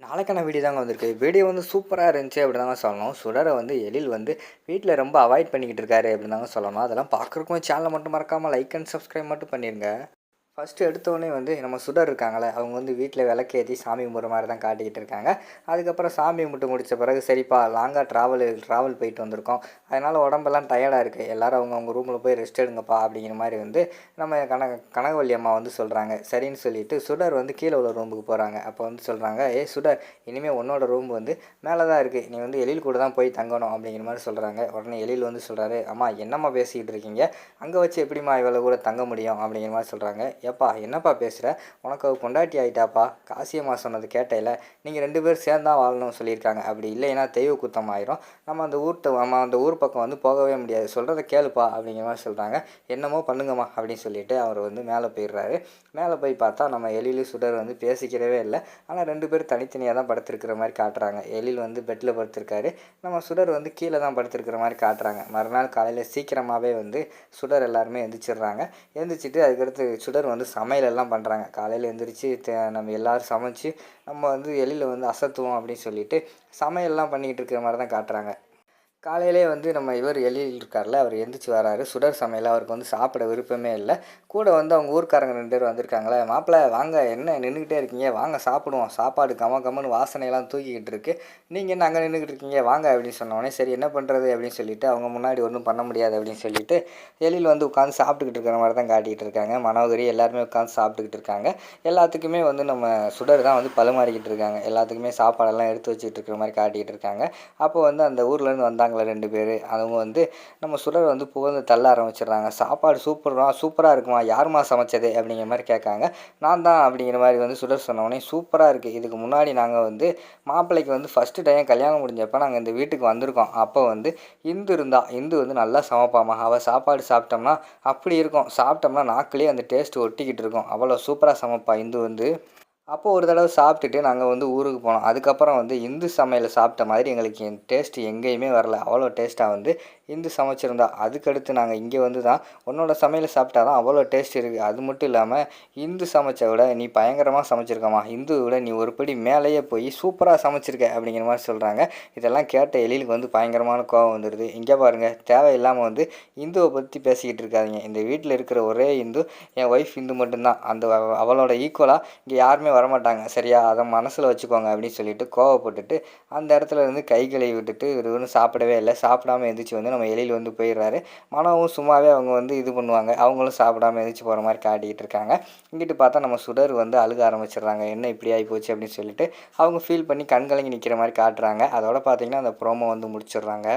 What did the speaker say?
நாளைக்கான வீடியோ தாங்க வந்திருக்கு. வீடியோ வந்து சூப்பராக இருந்துச்சு அப்படி தாங்க சொல்லணும். சுடரை வந்து எழில் வந்து வீட்டில் ரொம்ப அவாய்ட் பண்ணிக்கிட்டு இருக்காரு அப்படின்னு தாங்க சொல்லணும். அதெல்லாம் பார்க்குறக்கும் சேனலை மட்டும் மறக்காமல் லைக் அண்ட் சப்ஸ்கிரைப் மட்டும் பண்ணிடுங்க ஃபஸ்ட்டு எடுத்தோடனே வந்து நம்ம சுடர் இருக்காங்களே அவங்க வந்து வீட்டில் விளக்கேற்றி சாமி கும்பிட்ற மாதிரி தான் காட்டிக்கிட்டு இருக்காங்க. அதுக்கப்புறம் சாமி கும்பிட்டு முடித்த பிறகு சரிப்பா லாங்காக ட்ராவல் ட்ராவல் போயிட்டு வந்திருக்கோம். அதனால் உடம்பெல்லாம் டயர்டாக இருக்குது எல்லோரும் அவங்க அவங்க ரூமில் போய் ரெஸ்ட் எடுங்கப்பா அப்படிங்கிற மாதிரி வந்து நம்ம கனக கனகவல்லி அம்மா வந்து சொல்கிறாங்க சரின்னு சொல்லிட்டு சுடர் வந்து கீழே உள்ள ரூமுக்கு போகிறாங்க அப்போ வந்து சொல்கிறாங்க ஏ சுடர் இனிமேல் உன்னோட ரூம் வந்து மேலே தான் இருக்குது நீ வந்து எழில் கூட தான் போய் தங்கணும் அப்படிங்கிற மாதிரி சொல்கிறாங்க உடனே எழில் வந்து சொல்கிறாரு அம்மா என்னம்மா பேசிக்கிட்டு இருக்கீங்க? அங்கே வச்சு எப்படிம்மா இவ்வளோ கூட தங்க முடியும்? அப்படிங்கிற மாதிரி சொல்கிறாங்க ஏப்பா என்னப்பா பேசுகிற உனக்கு அவ பொண்டாட்டி ஆகிட்டாப்பா காசியம்மா சொன்னது கேட்டையில் நீங்கள் ரெண்டு பேரும் சேர்ந்தா வாழணும்னு சொல்லியிருக்காங்க. அப்படி இல்லைன்னா தெய்வ குத்தம் ஆயிரும். நம்ம அந்த ஊர்ட்ட நம்ம அந்த ஊர் பக்கம் வந்து போகவே முடியாது. சொல்கிறத கேளுப்பா அப்படிங்கிற மாதிரி சொல்கிறாங்க என்னமோ பண்ணுங்கம்மா அப்படின்னு சொல்லிட்டு அவர் வந்து மேலே போயிடுறாரு. மேலே போய் பார்த்தா நம்ம எழிலு சுடர் வந்து பேசிக்கிறவே இல்லை. ஆனால் ரெண்டு பேரும் தனித்தனியாக தான் படுத்திருக்கிற மாதிரி காட்டுறாங்க. எழில் வந்து பெட்டில் படுத்திருக்காரு. நம்ம சுடர் வந்து கீழே தான் படுத்திருக்கிற மாதிரி காட்டுறாங்க. மறுநாள் காலையில் சீக்கிரமாகவே வந்து சுடர் எல்லாருமே எந்திரிச்சிடுறாங்க. எந்திரிச்சிட்டு அதுக்கடுத்து சுடர் வந்து வந்து சமையலெல்லாம் பண்ணுறாங்க காலையில் எழுந்திரிச்சு நம்ம எல்லோரும் சமைச்சு நம்ம வந்து எழில வந்து அசத்துவோம் அப்படின்னு சொல்லிட்டு சமையல்லாம் பண்ணிக்கிட்டு இருக்கிற மாதிரி தான் காட்டுறாங்க. காலையிலே வந்து நம்ம இவர் எழில் இருக்கார்ல அவர் எந்திரிச்சு வராரு. சுடர் சமையல் அவருக்கு வந்து சாப்பிட விருப்பமே இல்லை. கூட வந்து அவங்க ஊர்க்காரங்க ரெண்டு பேர் வந்திருக்காங்களே மாப்பிள்ளை வாங்க என்ன நின்றுக்கிட்டே இருக்கீங்க? வாங்க சாப்பிடுவோம். சாப்பாடு கம கமன்னு வாசனையெல்லாம் தூக்கிக்கிட்டு இருக்கு. நீங்கள் என்ன அங்கே நின்றுக்கிட்டு இருக்கீங்க? வாங்க அப்படின்னு சொன்னோடனே சரி என்ன பண்ணுறது அப்படின்னு சொல்லிட்டு அவங்க முன்னாடி ஒன்றும் பண்ண முடியாது அப்படின்னு சொல்லிட்டு எழில் வந்து உட்காந்து சாப்பிட்டுக்கிட்டு இருக்கிற மாதிரி தான் காட்டிகிட்டு இருக்காங்க. மனோகரி எல்லாருமே உட்காந்து சாப்பிட்டுக்கிட்டு இருக்காங்க. எல்லாத்துக்குமே வந்து நம்ம சுடர் தான் வந்து பழுமாறிக்கிட்டு இருக்காங்க. எல்லாத்துக்குமே சாப்பாடெல்லாம் எடுத்து வச்சுக்கிட்டு இருக்கிற மாதிரி காட்டிக்கிட்டு இருக்காங்க. அப்போ வந்து அந்த ஊர்லேருந்து வந்தாங்க வந்தாங்களே ரெண்டு பேர். அவங்க வந்து நம்ம சுடர் வந்து புகழ்ந்து தள்ள ஆரம்பிச்சிடுறாங்க. சாப்பாடு சூப்பராக சூப்பராக இருக்குமா? யாரும்மா சமைச்சது? அப்படிங்கிற மாதிரி கேட்காங்க. நான் தான் அப்படிங்கிற மாதிரி வந்து சுடர் சொன்னோடனே சூப்பராக இருக்குது இதுக்கு முன்னாடி நாங்கள் வந்து மாப்பிள்ளைக்கு வந்து ஃபஸ்ட்டு டைம் கல்யாணம் முடிஞ்சப்போ நாங்கள் இந்த வீட்டுக்கு வந்திருக்கோம். அப்போ வந்து இந்து இருந்தா இந்து வந்து நல்லா சமைப்பாமா அவள் சாப்பாடு சாப்பிட்டோம்னா அப்படி இருக்கும். சாப்பிட்டோம்னா நாக்குலேயே அந்த டேஸ்ட் ஒட்டிக்கிட்டு இருக்கும். அவ்வளோ சூப்பராக சமைப்பா இந்து வந்து. அப்போது ஒரு தடவை சாப்பிட்டுட்டு நாங்கள் வந்து ஊருக்கு போனோம். அதுக்கப்புறம் வந்து இந்து சமையலை சாப்பிட்ட மாதிரி எங்களுக்கு டேஸ்ட்டு எங்கேயுமே வரல. அவ்வளோ டேஸ்ட்டாக வந்து இந்து சமைச்சிருந்தா அதுக்கடுத்து நாங்கள் இங்கே வந்து தான் உன்னோட சமையலை சாப்பிட்டா தான் அவ்வளோ டேஸ்ட் இருக்குது அது மட்டும் இல்லாமல் இந்து சமைச்ச விட நீ பயங்கரமாக சமைச்சிருக்கம்மா. இந்து விட நீ ஒரு படி மேலேயே போய் சூப்பராக சமைச்சிருக்க அப்படிங்கிற மாதிரி சொல்கிறாங்க இதெல்லாம் கேட்ட எழிலுக்கு வந்து பயங்கரமான கோவம் வந்துடுது இங்கே பாருங்கள் தேவையில்லாமல் வந்து இந்துவை பற்றி பேசிக்கிட்டு இருக்காதீங்க. இந்த வீட்டில் இருக்கிற ஒரே இந்து என் ஒய்ஃப் இந்து மட்டும்தான். அந்த அவளோட ஈக்குவலாக இங்கே யாருமே வரமாட்டாங்க. சரியா? அதை மனசில் வச்சுக்கோங்க அப்படின்னு சொல்லிட்டு கோவப்பட்டுட்டு அந்த இடத்துல இருந்து கை கழுவி விட்டுட்டு இவர் ஒன்றும் சாப்பிடவே இல்லை. சாப்பிடாம எந்திரிச்சு வந்து நம்ம எழில் வந்து போயிடுறாரு. மனவும் சும்மாவே அவங்க வந்து இது பண்ணுவாங்க. அவங்களும் சாப்பிடாம எதிர்த்து போகிற மாதிரி காட்டிக்கிட்டு இருக்காங்க. இங்கிட்டு பார்த்தா நம்ம சுடர் வந்து அழுக ஆரம்பிச்சிடுறாங்க. என்ன இப்படி ஆகி போச்சு அப்படின்னு சொல்லிட்டு அவங்க ஃபீல் பண்ணி கண்கலங்கி நிற்கிற மாதிரி காட்டுறாங்க. அதோட பார்த்தீங்கன்னா அந்த ப்ரோமோ வந்து முடிச்சிடுறாங்க.